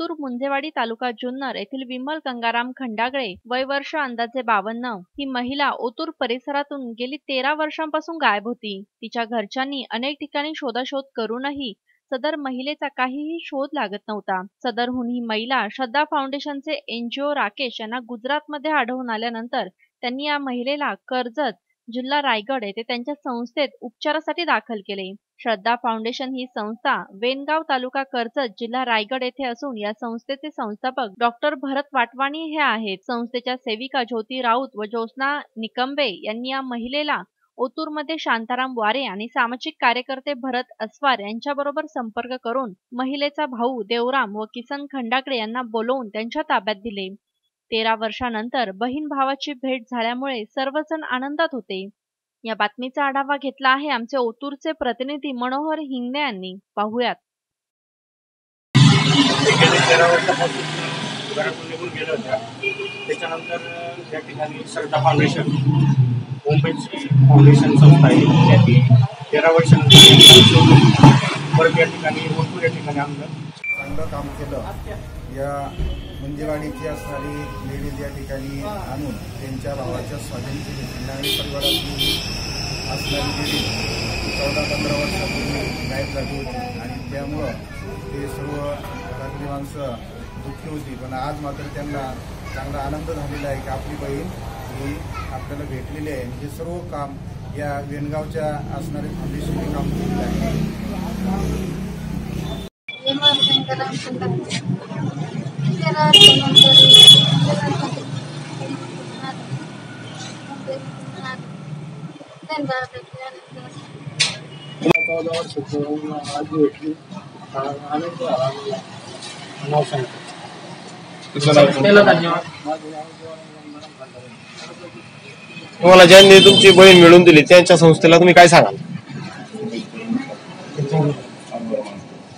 ओतूर मुंजेवाडी तालुका जुन्नर येथील विमल गंगाराम खंडागळे वय वर्ष अंदाजे बावन्न. ही महिला ओतूर परिसरातून गेली तेरा वर्षांपासून गायब होती. तिच्या घरच्यांनी अनेक ठिकाणी शोधाशोध करूनही सदर महिलेचा काहीही शोध लागत नव्हता. सदरहून ही महिला श्रद्धा फाउंडेशनचे एनजीओ राकेश यांना गुजरातमध्ये आढळून आल्यानंतर त्यांनी या महिलेला कर्जत जिल्हा रायगड येथे त्यांच्या संस्थेत उपचारासाठी दाखल केले. श्रद्धा फाउंडेशन ही संस्था वेनगाव तालुका कर्जत जिल्हा रायगड येथे असून या संस्थेचे संस्थापक डॉक्टर भरत वाटवाणी हे आहेत. संस्थेच्या सेविका ज्योती राऊत व ज्योत्ना निकंबे यांनी या महिलेला ओतूरमध्ये शांताराम वारे आणि सामाजिक कार्यकर्ते भरत अस्वार यांच्याबरोबर संपर्क करून महिलेचा भाऊ देवराम व किसन खंडाकडे यांना बोलवून त्यांच्या ताब्यात दिले. तेरा वर्षानंतर बहीण भावाची भेट झाल्यामुळे सर्वजण आनंदात होते. या बातमीचा आढावा घेतला आहे आमचे ओतूरचे प्रतिनिधी मनोहर हिंगणे यांनी. पाहुयात. घरातून निघून गेल्या होत्या त्याच्यानंतर त्या ठिकाणी श्रद्धा फाउंडेशन मुंबईची फाउंडेशन संस्था आहे. त्यांनी तेरा वर्षानंतर परत या ठिकाणी ओतूर या ठिकाणी आणलं चांगलं काम केलं. या मुंजेवाडीची असणारी लेडीज या ठिकाणी आणून त्यांच्या भावाच्या स्वाधीन केली आणि परिवारातली असणारी लेडीज चौदा पंधरा वर्षापूर्वी गायब झाली होती. आणि त्यामुळं ते सर्व घरातली माणसं दुःखी होती. पण आज मात्र त्यांना चांगला आनंद झालेला आहे की आपली बहीण ही आपल्याला भेटलेली आहे. हे सर्व काम या वेणगावच्या असणारे फाउंडेशनने काम केलेलं आहे. विमान आज भेटली आनंद नाव सांगतो तुम्हाला ज्यांनी तुमची बहीण मिळून दिली त्यांच्या संस्थेला तुम्ही काय सांगाल?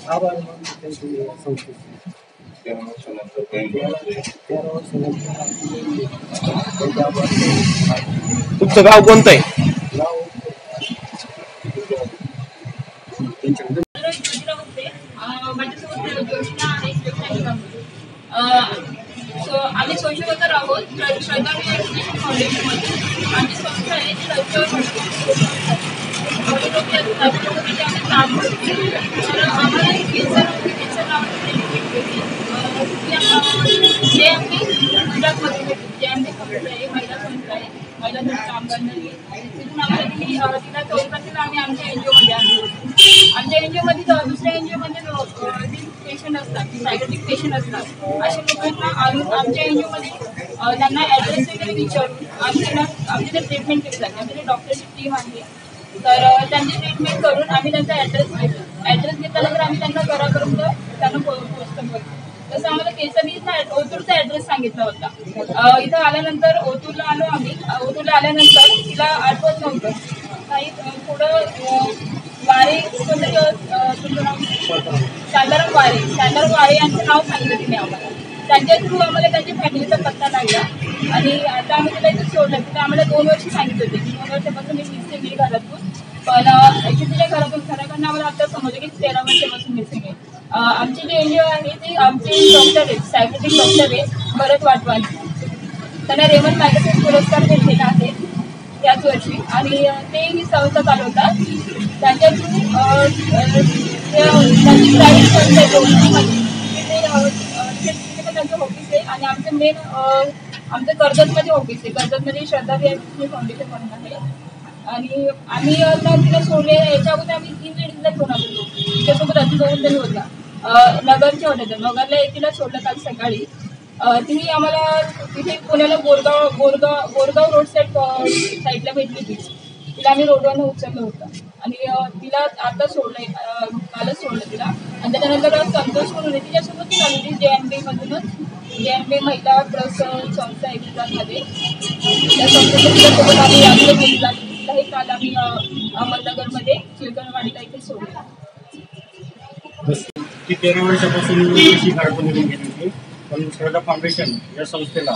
आभार मानतो त्यांची तुमचं गाव कोणतं आहे? आम्ही सोशल वर्कर आहोत. श्रद्धा एज्युकेशन फाउंडेशनमध्ये आमची संस्था आहे ती रस्त्यावर भरते तिला चौकशीला आम्ही आमच्या एनजीओमध्ये आणलो आमच्या एनजीओमध्ये दुसऱ्या एनजीओमध्ये जी पेशंट असतात सायकोटिक पेशंट असतात. अशा लोकांना आणून आमच्या एनजीओमध्ये त्यांना ॲड्रेस वगैरे विचारून आम्ही त्यांना आमची ते ट्रीटमेंट केली जाते. आमची डॉक्टरची टीम आहे. तर त्यांची ट्रीटमेंट करून आम्ही त्यांचा ॲड्रेस घेतो ॲड्रेस घेतल्यानंतर आम्ही त्यांना घरापर्यंत त्यांना पो पोस्ट करतो तसं आम्हाला केसांनी ओतूरचा ॲड्रेस सांगितला होता. इथं आल्यानंतर ओतूरला आलो आम्ही. ओतूरला आल्यानंतर तिला आठवत नव्हतं. काही पुढं थोडं वारे शांताराम वारे. शांताराम वारे यांचं नाव सांगितलं तिने आम्हाला. त्यांच्या थ्रू आम्हाला त्यांच्या फॅमिलीचा पत्ता लागला. आणि आता आम्ही तिला इथे सोडलं. तिथे आम्हाला दोन वर्ष सांगितलं होते. दोन वर्षापासून मी मिसिंग आहे घरातून. पण ॲक्च्युली तिच्या घरातून घराकडनं आम्हाला आता समजलं की तेरा वर्षापासून मिसिंग आहे. आमची जी एन आहे ती आमचे डॉक्टर आहेत. सायकेटिक डॉक्टर आहेत. भरत वाटवाल. त्यांना रेमन मॅगझिन पुरस्कार भेटलेला आहे. याच वर्षी. आणि ते ही संस्था चालवतात. त्यांच्या थ्रू त्यांची प्रायव्हेट संस्था आहे तिथे पण त्यांचं ऑफिस आहे. आणि आमचं मेन आमचं कर्जतमध्ये ऑफिस आहे. कर्जतमध्ये श्रद्धा विहार फाउंडेशन म्हणून आहे. आणि आम्ही तिला सोडले याच्या अगोदर आम्ही तीन लेडीजला घेऊन आलो त्याच्यासोबत अजून दोन जण होता. नगरच्या नगरचे नगरला एकीला सोडलं काल सकाळी. अ, तिने आम्हाला तिथे पुण्याला बोरगाव बोरगाव बोरगाव रोड साईड साईडला भेटली ती तिला आम्ही रोडवरनं उचललं होतं. आणि तिला आता सोडलंय कालच सोडलं तिला. आणि त्याच्यानंतर संतोष म्हणून तिच्यासोबत ती आली होती जे एम बीमधूनच जे एम बी महिला प्लस संस्था आहे गुजरातमध्ये. त्या संस्थेच्या तिच्यासोबत आम्ही आपलं घेतला तिलाही काल आम्ही अहमदनगरमध्ये चिलकरवाडीला इथे सोडलं. ती तेरा वर्षापासून श्रद्धा फाउंडेशन या संस्थेला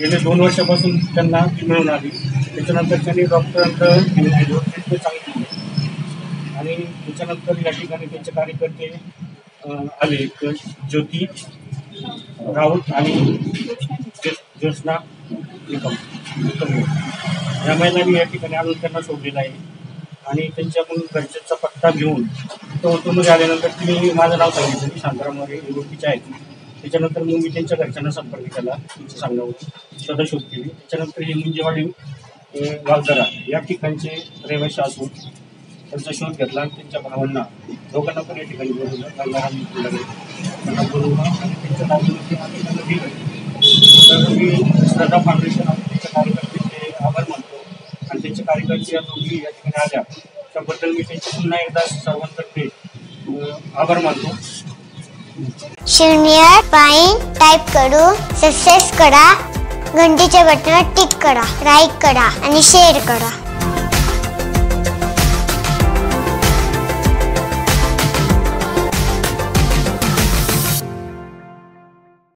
गेले दोन वर्षापासून त्यांना ती मिळून आली. त्याच्यानंतर त्यांनी डॉक्टरांचं ट्रीटमेंट चांगली केली आणि त्याच्यानंतर या ठिकाणी त्यांचे कार्यकर्ते आले. ज्योती राऊत आणि ज्योत्ना निकम या महिलांनी या ठिकाणी आणून त्यांना सोडलेलं आहे. आणि त्यांच्याकडून गरजेचा पत्ता घेऊन तो ऑटोमध्ये आल्यानंतर तिने माझं नाव सांगितलं. मी शांताराम मोरे आहेत त्याच्यानंतर मग मी त्यांच्या घरच्यांना संपर्क केला तुमचं सांगण्यावर शोधा शोध केली. त्याच्यानंतर हे मुंजेवाडी वाघदरा या ठिकाणचे रहिवासी असून त्यांचा शोध घेतला आणि त्यांच्या भावांना दोघांना पण या ठिकाणी बोलवलं. त्यांना बोलवलं आणि त्यांच्या नावावरती दिलं तर मी श्रद्धा फाउंडेशन आणि त्यांच्या कार्यकर्त्यांचे आभार मानतो. आणि त्यांच्या कार्यकर्ते या दोघी या ठिकाणी आल्या. त्याबद्दल मी त्यांचे पुन्हा एकदा सर्वांतर्फे आभार मानतो. शून्य पाईन टाईप करू सक्सेस करा घंटीच्या बटनावर टिक करा लाईक करा आणि शेअर करा.